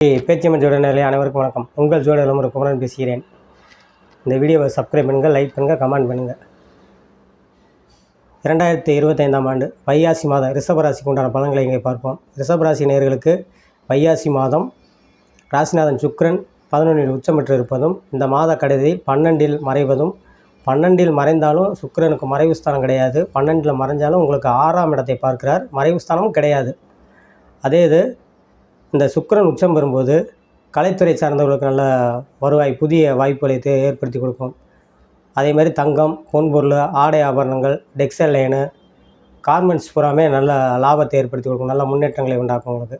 பேச்சியம்மன் ஜோட நிலை அனைவருக்கும் வணக்கம். உங்கள் ஜோட ஒரு குமரன் பேசுகிறேன். இந்த வீடியோவை சப்ஸ்கிரைப் பண்ணுங்கள் லைக் பண்ணுங்கள் கமெண்ட் பண்ணுங்கள் இரண்டாயிரத்தி இருபத்தைந்தாம் ஆண்டு வையாசி மாதம் ரிஷபராசிக்கு உண்டான பலன்களை இங்கே பார்ப்போம். ரிஷபராசி நேர்களுக்கு வையாசி மாதம் ராசிநாதன் சுக்ரன் பதினொன்றில் உச்சமிட்டு இருப்பதும் இந்த மாத கடைசியில் பன்னெண்டில் மறைவதும் பன்னெண்டில் மறைந்தாலும் சுக்கரனுக்கு மறைவு ஸ்தானம் கிடையாது. பன்னெண்டில் மறைஞ்சாலும் உங்களுக்கு ஆறாம் இடத்தை பார்க்கிறார். மறைவு ஸ்தானமும் கிடையாது. அதே இது இந்த சுக்கிரன் உச்சம் பெறும்போது கலைத்துறை சார்ந்தவர்களுக்கு நல்ல வருவாய் புதிய வாய்ப்புகளை ஏற்படுத்தி கொடுக்கும். அதே மாதிரி தங்கம் பொன்பொருள் ஆடை ஆபரணங்கள் டெக்ஸ்டைல் லைனு கார்மெண்ட்ஸ் பூராமே நல்ல லாபத்தை ஏற்படுத்தி கொடுக்கும். நல்ல முன்னேற்றங்களை உண்டாக்கும் உங்களுக்கு.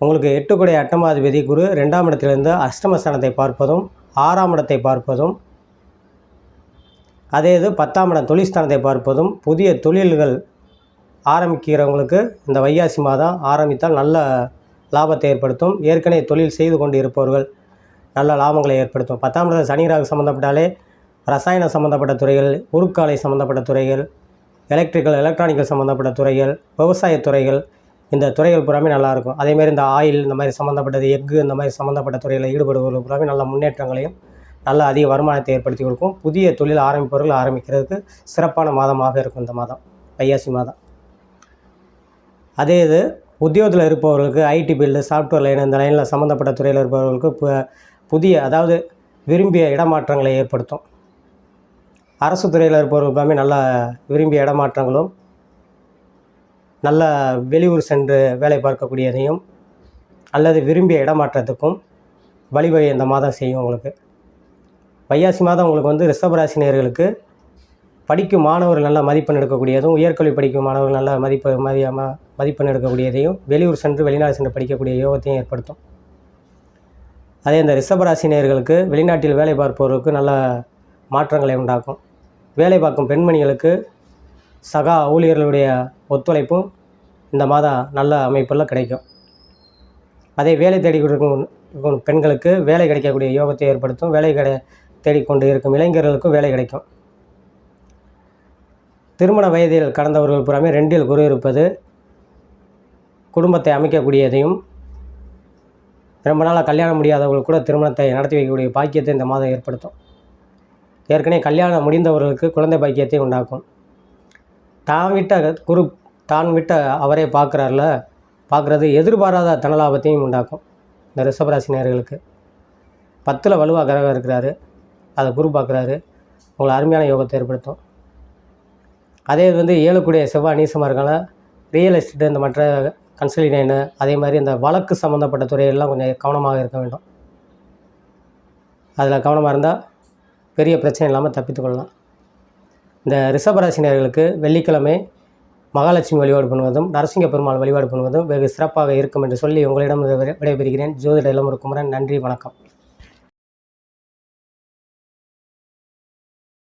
உங்களுக்கு எட்டுக்குடைய அட்டமாதிபதி குரு ரெண்டாம் இடத்திலிருந்து அஷ்டமஸ்தானத்தை பார்ப்பதும் ஆறாம் இடத்தை பார்ப்பதும் அதே இது பத்தாம் இடம் தொழில்ஸ்தானத்தை பார்ப்பதும் புதிய தொழில்கள் ஆரம்பிக்கிறவங்களுக்கு இந்த வைகாசி மாதம் ஆரம்பித்தால் நல்ல லாபத்தை ஏற்படுத்தும். ஏற்கனவே தொழில் செய்து கொண்டு இருப்பவர்கள் நல்ல லாபங்களை ஏற்படுத்தும். பத்தாம் இடத்துல சனி ராகு சம்மந்தப்பட்டாலே ரசாயன சம்மந்தப்பட்ட துறைகள் உருக்காலை சம்மந்தப்பட்ட துறைகள் எலக்ட்ரிக்கல் எலக்ட்ரானிக்கல் சம்மந்தப்பட்ட துறைகள் விவசாய துறைகள் இந்த துறைகள் பூராமே நல்லாயிருக்கும் அதேமாரி இந்த ஆயில் இந்த மாதிரி சம்மந்தப்பட்டது எஃகு இந்த மாதிரி சம்மந்தப்பட்ட துறையில் ஈடுபடுபவர்கள் பூராமே நல்ல முன்னேற்றங்களையும் நல்ல அதிக வருமானத்தை ஏற்படுத்தி கொடுக்கும். புதிய தொழில் ஆரம்பிப்பவர்கள் ஆரம்பிக்கிறதுக்கு சிறப்பான மாதமாக இருக்கும் இந்த மாதம். ஐயாசி மாதம். அதே இது உத்தியோகத்தில் இருப்பவர்களுக்கு ஐடி ஃபீல்டு சாஃப்ட்வேர் லைன் இந்த லைனில் சம்மந்தப்பட்ட துறையில் இருப்பவர்களுக்கு புதிய அதாவது விரும்பிய இடமாற்றங்களை ஏற்படுத்தும். அரசு துறையில் இருப்பவர்கள் எல்லாமே நல்ல விரும்பிய இடமாற்றங்களும் நல்ல வெளியூர் சென்று வேலை பார்க்கக்கூடியதையும் அல்லது விரும்பிய இடமாற்றத்துக்கும் வழிவகை இந்த மாதம் செய்யும் உங்களுக்கு. வையாசி மாதம் உங்களுக்கு வந்து ரிஷபராசினியர்களுக்கு படிக்கும் மாணவர்கள் நல்ல மதிப்பெண் எடுக்கக்கூடியதும் உயர்கல்வி படிக்கும் மாணவர்கள் நல்ல மதிப்பு மதியமா மதிப்பெண் எடுக்கக்கூடியதையும் வெளியூர் சென்று வெளிநாடு சென்று படிக்கக்கூடிய யோகத்தையும் ஏற்படுத்தும். அதே இந்த ரிஷபராசினியர்களுக்கு வெளிநாட்டில் வேலை பார்ப்பவர்களுக்கு நல்ல மாற்றங்களை உண்டாக்கும். வேலை பார்க்கும் பெண்மணிகளுக்கு சகா ஊழியர்களுடைய ஒத்துழைப்பும் இந்த மாதம் நல்ல அமைப்பில் கிடைக்கும். அதே வேலை தேடி கொடுக்கும் பெண்களுக்கு வேலை கிடைக்கக்கூடிய யோகத்தை ஏற்படுத்தும் வேலை கிடை தேடிக்கொண்டு இருக்கும் இளைஞர்களுக்கும் வேலை கிடைக்கும். திருமண வயதில் கடந்தவர்கள் புறாமே ரெண்டில் குரு இருப்பது குடும்பத்தை அமைக்கக்கூடியதையும் ரொம்ப நாளாக கல்யாணம் முடியாதவர்கள் கூட திருமணத்தை நடத்தி வைக்கக்கூடிய பாக்கியத்தை இந்த மாதம் ஏற்படுத்தும். ஏற்கனவே கல்யாணம் முடிந்தவர்களுக்கு குழந்தை பாக்கியத்தை உண்டாக்கும். தான் விட்ட குரு தான் விட்ட அவரே பார்க்குறாருல பார்க்குறது எதிர்பாராத தனலாபத்தையும் உண்டாக்கும். இந்த ரிஷபராசினியர்களுக்கு பத்தில் வலுவாக கிரகம் இருக்கிறாரு. அதை குரு பார்க்குறாரு. உங்களை அருமையான யோகத்தை ஏற்படுத்தும். அதே இது வந்து ஏழக்கூடிய செவ்வாய் நீசமாக இருக்கால ரியல் எஸ்டேட் இந்த மற்ற கன்சல்டேனு அதே மாதிரி இந்த வழக்கு சம்மந்தப்பட்ட துறையெல்லாம் கொஞ்சம் கவனமாக இருக்க வேண்டும். அதில் கவனமாக இருந்தால் பெரிய பிரச்சனை இல்லாமல் தப்பித்து கொள்ளலாம். இந்த ரிஷபராசினியர்களுக்கு வெள்ளிக்கிழமை மகாலட்சுமி வழிபாடு பண்ணுவதும் நரசிங்க பெருமாள் வழிபாடு பண்ணுவதும் வெகு சிறப்பாக இருக்கும் என்று சொல்லி உங்களிடம் விடைபெறுகிறேன். ஜோதிட இளமுறை குமரன் நன்றி வணக்கம்.